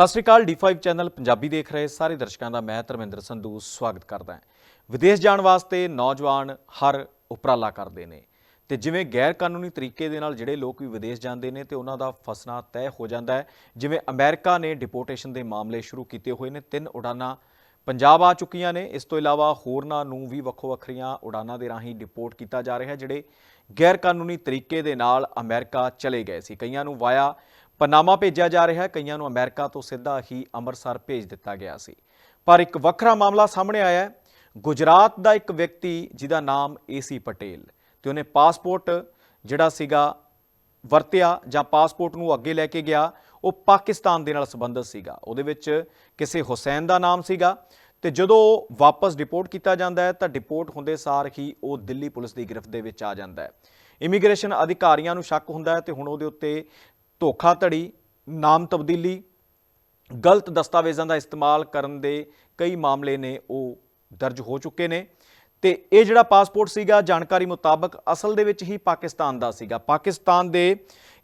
ਸਤਿ ਸ਼੍ਰੀ ਅਕਾਲ D5 channel Punjabi ਦੇਖ ਰਹੇ ਸਾਰੇ ਦਰਸ਼ਕਾਂ ਦਾ, ਮੈਂ ਧਰਮਿੰਦਰ ਸੰਧੂ, ਸਵਾਗਤ ਕਰਦਾ ਹਾਂ। ਵਿਦੇਸ਼ ਜਾਣ ਵਾਸਤੇ ਨੌਜਵਾਨ ਹਰ ਉਪਰਾਲਾ ਕਰਦੇ ਨੇ ਤੇ ਜਿਵੇਂ ਗੈਰ ਕਾਨੂੰਨੀ ਤਰੀਕੇ ਦੇ ਨਾਲ ਜਿਹੜੇ ਲੋਕ ਵੀ ਵਿਦੇਸ਼ ਜਾਂਦੇ ਨੇ ਤੇ ਉਹਨਾਂ ਦਾ ਫਸਣਾ ਤੈਅ ਹੋ ਜਾਂਦਾ ਹੈ। ਜਿਵੇਂ ਅਮਰੀਕਾ ਨੇ ਡਿਪੋਰਟੇਸ਼ਨ ਦੇ ਮਾਮਲੇ ਸ਼ੁਰੂ ਕੀਤੇ ਹੋਏ ਨੇ, ਤਿੰਨ ਉਡਾਨਾਂ ਪੰਜਾਬ ਆ ਚੁੱਕੀਆਂ ਨੇ। ਇਸ ਤੋਂ ਇਲਾਵਾ ਹੋਰਨਾਂ ਨੂੰ ਵੀ ਵੱਖੋ ਵੱਖਰੀਆਂ ਉਡਾਨਾਂ ਦੇ ਰਾਹੀਂ ਡਿਪੋਰਟ ਕੀਤਾ ਜਾ ਰਿਹਾ ਹੈ, ਜਿਹੜੇ ਗੈਰ ਕਾਨੂੰਨੀ ਤਰੀਕੇ ਦੇ ਨਾਲ ਅਮਰੀਕਾ ਚਲੇ ਗਏ ਸੀ। ਕਈਆਂ ਨੂੰ ਵਾਇਆ ਪਨਾਮਾ ਭੇਜਿਆ ਜਾ ਰਿਹਾ ਹੈ। ਕਈਆਂ ਨੂੰ ਅਮਰੀਕਾ ਤੋਂ ਸਿੱਧਾ ਹੀ ਅੰਮ੍ਰਿਤਸਰ ਭੇਜ ਦਿੱਤਾ ਗਿਆ ਸੀ। ਪਰ ਇੱਕ ਵੱਖਰਾ ਮਾਮਲਾ ਸਾਹਮਣੇ ਆਇਆ ਹੈ। ਗੁਜਰਾਤ ਦਾ ਇੱਕ ਵਿਅਕਤੀ ਜਿਹਦਾ ਨਾਮ ਏਸੀ ਪਟੇਲ ਤੇ ਉਹਨੇ ਪਾਸਪੋਰਟ ਜਿਹੜਾ ਸੀਗਾ ਵਰਤਿਆ ਜਾਂ ਪਾਸਪੋਰਟ ਨੂੰ ਅੱਗੇ ਲੈ ਕੇ ਗਿਆ, ਉਹ ਪਾਕਿਸਤਾਨ ਦੇ ਨਾਲ ਸੰਬੰਧਿਤ ਸੀਗਾ। ਉਹਦੇ ਵਿੱਚ ਕਿਸੇ ਹੁਸੈਨ ਦਾ ਨਾਮ ਸੀਗਾ ਤੇ ਜਦੋਂ ਵਾਪਸ ਡਿਪੋਰਟ ਕੀਤਾ ਜਾਂਦਾ ਹੈ ਤਾਂ ਡਿਪੋਰਟ ਹੁੰਦੇ ਸਾਰ ਹੀ ਉਹ ਦਿੱਲੀ ਪੁਲਿਸ ਦੀ ਗ੍ਰਿਫਤ ਦੇ ਵਿੱਚ ਆ ਜਾਂਦਾ ਹੈ। ਇਮੀਗ੍ਰੇਸ਼ਨ ਅਧਿਕਾਰੀਆਂ ਨੂੰ ਸ਼ੱਕ ਹੁੰਦਾ ਹੈ ਤੇ ਹੁਣ ਉਹਦੇ ਉੱਤੇ ਧੋਖਾਧੜੀ, ਨਾਮ ਤਬਦੀਲੀ, ਗਲਤ ਦਸਤਾਵੇਜ਼ਾਂ ਦਾ ਇਸਤੇਮਾਲ ਕਰਨ ਦੇ ਕਈ ਮਾਮਲੇ ਨੇ ਉਹ ਦਰਜ ਹੋ ਚੁੱਕੇ ਨੇ। ਤੇ ਇਹ ਜਿਹੜਾ ਪਾਸਪੋਰਟ ਸੀਗਾ, ਜਾਣਕਾਰੀ ਮੁਤਾਬਕ ਅਸਲ ਦੇ ਵਿੱਚ ਹੀ ਪਾਕਿਸਤਾਨ ਦਾ ਸੀਗਾ। ਪਾਕਿਸਤਾਨ ਦੇ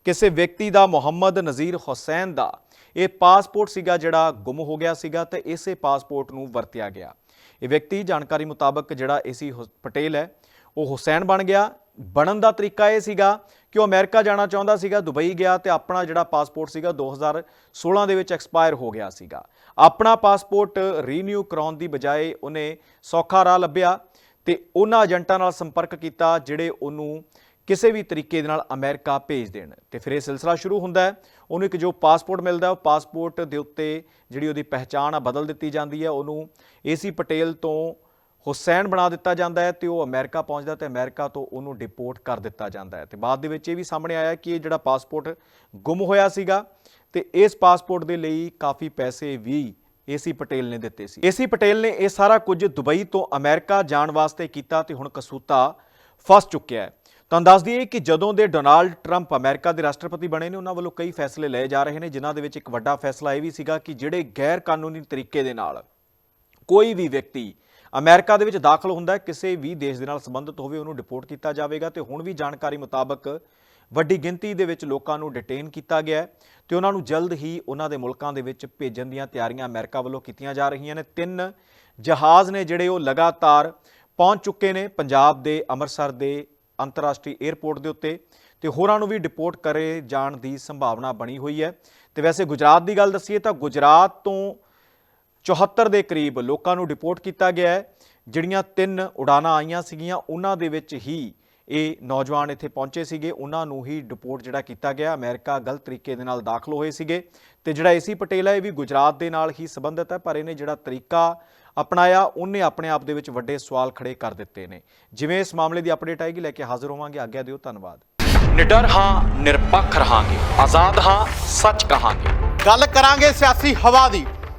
ਕਿਸੇ ਵਿਅਕਤੀ ਦਾ ਮੁਹੰਮਦ ਨਜ਼ੀਰ ਹੁਸੈਨ ਦਾ ਇਹ ਪਾਸਪੋਰਟ ਸੀਗਾ ਜਿਹੜਾ ਗੁੰਮ ਹੋ ਗਿਆ ਸੀਗਾ ਤੇ ਇਸੇ ਪਾਸਪੋਰਟ ਨੂੰ ਵਰਤਿਆ ਗਿਆ। ਇਹ ਵਿਅਕਤੀ ਜਾਣਕਾਰੀ ਮੁਤਾਬਕ ਜਿਹੜਾ ਏਸੀ ਹੁ- ਪਟੇਲ ਹੈ, ਉਹ ਹੁਸੈਨ ਬਣ ਗਿਆ। ਬਣਨ ਦਾ ਤਰੀਕਾ ਇਹ ਸੀਗਾ ਕਿ ਉਹ ਅਮਰੀਕਾ ਜਾਣਾ ਚਾਹੁੰਦਾ ਸੀਗਾ, ਦੁਬਈ ਗਿਆ ਤੇ ਆਪਣਾ ਜਿਹੜਾ ਪਾਸਪੋਰਟ ਸੀਗਾ 2016 ਦੇ ਵਿੱਚ ਐਕਸਪਾਇਰ ਹੋ ਗਿਆ ਸੀਗਾ। ਆਪਣਾ ਪਾਸਪੋਰਟ ਰੀਨਿਊ ਕਰਾਉਣ ਦੀ ਬਜਾਏ ਉਹਨੇ ਸੌਖਾ ਰਾਹ ਲੱਭਿਆ ਤੇ ਉਹਨਾਂ ਏਜੰਟਾਂ ਨਾਲ ਸੰਪਰਕ ਕੀਤਾ ਜਿਹੜੇ ਉਹਨੂੰ ਕਿਸੇ ਵੀ ਤਰੀਕੇ ਦੇ ਨਾਲ ਅਮਰੀਕਾ ਭੇਜ ਦੇਣ। ਤੇ ਫਿਰ ਇਹ ਸਿਲਸਿਲਾ ਸ਼ੁਰੂ ਹੁੰਦਾ ਹੈ। ਉਹਨੂੰ ਇੱਕ ਜੋ ਪਾਸਪੋਰਟ ਮਿਲਦਾ ਉਹ ਪਾਸਪੋਰਟ ਦੇ ਉੱਤੇ ਜਿਹੜੀ ਉਹਦੀ ਪਹਿਚਾਣ ਆ, ਬਦਲ ਦਿੱਤੀ ਜਾਂਦੀ ਹੈ। ਉਹਨੂੰ ਏਸੀ ਪਟੇਲ ਤੋਂ ਹੁਸੈਨ ਬਣਾ ਦਿੱਤਾ ਜਾਂਦਾ ਹੈ ਤੇ ਉਹ ਅਮਰੀਕਾ ਪਹੁੰਚਦਾ ਤੇ ਅਮਰੀਕਾ ਤੋਂ ਉਹਨੂੰ ਡਿਪੋਰਟ ਕਰ ਦਿੱਤਾ ਜਾਂਦਾ ਹੈ। ਤੇ ਬਾਅਦ ਦੇ ਵਿੱਚ ਇਹ ਵੀ ਸਾਹਮਣੇ ਆਇਆ ਕਿ ਇਹ ਜਿਹੜਾ ਪਾਸਪੋਰਟ ਗੁੰਮ ਹੋਇਆ ਸੀਗਾ ਤੇ ਇਸ ਪਾਸਪੋਰਟ ਦੇ ਲਈ ਕਾਫੀ ਪੈਸੇ ਵੀ ਏਸੀ ਪਟੇਲ ਨੇ ਦਿੱਤੇ ਸੀ। ਏਸੀ ਪਟੇਲ ਨੇ ਇਹ ਸਾਰਾ ਕੁਝ ਦੁਬਈ ਤੋਂ ਅਮਰੀਕਾ ਜਾਣ ਵਾਸਤੇ ਕੀਤਾ ਤੇ ਹੁਣ ਕਸੂਤਾ ਫਸ ਚੁੱਕਿਆ ਹੈ। ਤੁਹਾਨੂੰ ਦੱਸ ਦਈਏ ਕਿ ਜਦੋਂ ਦੇ ਡੋਨਾਲਡ ਟਰੰਪ ਅਮਰੀਕਾ ਦੇ ਰਾਸ਼ਟਰਪਤੀ ਬਣੇ ਨੇ, ਉਹਨਾਂ ਵੱਲੋਂ ਕਈ ਫੈਸਲੇ ਲਏ ਜਾ ਰਹੇ ਨੇ, ਜਿਨ੍ਹਾਂ ਦੇ ਵਿੱਚ ਇੱਕ ਵੱਡਾ ਫੈਸਲਾ ਇਹ ਵੀ ਸੀਗਾ ਕਿ ਜਿਹੜੇ ਗੈਰ ਕਾਨੂੰਨੀ ਤਰੀਕੇ ਦੇ ਨਾਲ ਕੋਈ ਵੀ ਵਿਅਕਤੀ ਅਮਰੀਕਾ ਦੇ ਵਿੱਚ ਦਾਖਲ ਹੁੰਦਾ ਹੈ, ਕਿਸੇ ਵੀ ਦੇਸ਼ ਦੇ ਨਾਲ ਸੰਬੰਧਿਤ ਹੋਵੇ ਉਹਨੂੰ ਡਿਪੋਰਟ ਕੀਤਾ ਜਾਵੇਗਾ ਤੇ ਹੁਣ ਵੀ ਜਾਣਕਾਰੀ ਮੁਤਾਬਕ ਵੱਡੀ ਗਿਣਤੀ ਦੇ ਵਿੱਚ ਲੋਕਾਂ ਨੂੰ ਡਿਟੇਨ ਕੀਤਾ ਗਿਆ ਹੈ ਤੇ ਉਹਨਾਂ ਨੂੰ ਜਲਦ ਹੀ ਉਹਨਾਂ ਦੇ ਮੁਲਕਾਂ ਦੇ ਵਿੱਚ ਭੇਜਣ ਦੀਆਂ ਤਿਆਰੀਆਂ ਅਮਰੀਕਾ ਵੱਲੋਂ ਕੀਤੀਆਂ ਜਾ ਰਹੀਆਂ ਨੇ। ਤਿੰਨ ਜਹਾਜ਼ ਨੇ ਜਿਹੜੇ ਉਹ ਲਗਾਤਾਰ ਪਹੁੰਚ ਚੁੱਕੇ ਨੇ ਪੰਜਾਬ ਦੇ ਅੰਮ੍ਰਿਤਸਰ ਦੇ ਅੰਤਰਰਾਸ਼ਟਰੀ 에ਅਰਪੋਰਟ ਦੇ ਉੱਤੇ ਤੇ ਹੋਰਾਂ ਨੂੰ ਵੀ ਡਿਪੋਰਟ ਕਰੇ ਜਾਣ ਦੀ ਸੰਭਾਵਨਾ ਬਣੀ ਹੋਈ ਹੈ। ਤੇ ਵੈਸੇ ਗੁਜਰਾਤ ਦੀ ਗੱਲ ਦੱਸੀਏ ਤਾਂ ਗੁਜਰਾਤ ਤੋਂ 74 ਦੇ ਕਰੀਬ ਲੋਕਾਂ ਨੂੰ ਡਿਪੋਰਟ ਕੀਤਾ ਗਿਆ ਹੈ। ਜਿਹੜੀਆਂ ਤਿੰਨ ਉਡਾਨਾਂ ਆਈਆਂ ਸੀਗੀਆਂ ਉਹਨਾਂ ਦੇ ਵਿੱਚ ਹੀ ਇਹ ਨੌਜਵਾਨ ਇੱਥੇ ਪਹੁੰਚੇ ਸੀਗੇ। ਉਹਨਾਂ ਨੂੰ ਹੀ ਡਿਪੋਰਟ ਜਿਹੜਾ ਕੀਤਾ ਗਿਆ ਅਮਰੀਕਾ ਗਲਤ ਤਰੀਕੇ ਦੇ ਨਾਲ ਦਾਖਲ ਹੋਏ ਸੀਗੇ। ਤੇ ਜਿਹੜਾ ਏਸੀ ਪਟੇਲ ਹੈ ਇਹ ਵੀ ਗੁਜਰਾਤ ਦੇ ਨਾਲ ਹੀ ਸੰਬੰਧਿਤ ਹੈ ਪਰ ਇਹਨੇ ਜਿਹੜਾ ਤਰੀਕਾ ਅਪਣਾਇਆ ਉਹਨੇ ਆਪਣੇ ਆਪ ਦੇ ਵਿੱਚ ਵੱਡੇ ਸਵਾਲ ਖੜੇ ਕਰ ਦਿੱਤੇ ਨੇ। ਜਿਵੇਂ ਇਸ ਮਾਮਲੇ ਦੀ ਅਪਡੇਟ ਆਏਗੀ ਲੈ ਕੇ ਹਾਜ਼ਰ ਹੋਵਾਂਗੇ। ਆਗਿਆ ਦਿਓ ਧੰਨਵਾਦ। ਨਿਡਰ ਹਾਂ ਨਿਰਪੱਖ ਰਹਾਂਗੇ। ਆਜ਼ਾਦ ਹਾਂ ਸੱਚ ਕਹਾਂਗੇ। ਗੱਲ ਕਰਾਂਗੇ ਸਿਆਸੀ ਹਵਾ ਦੀ।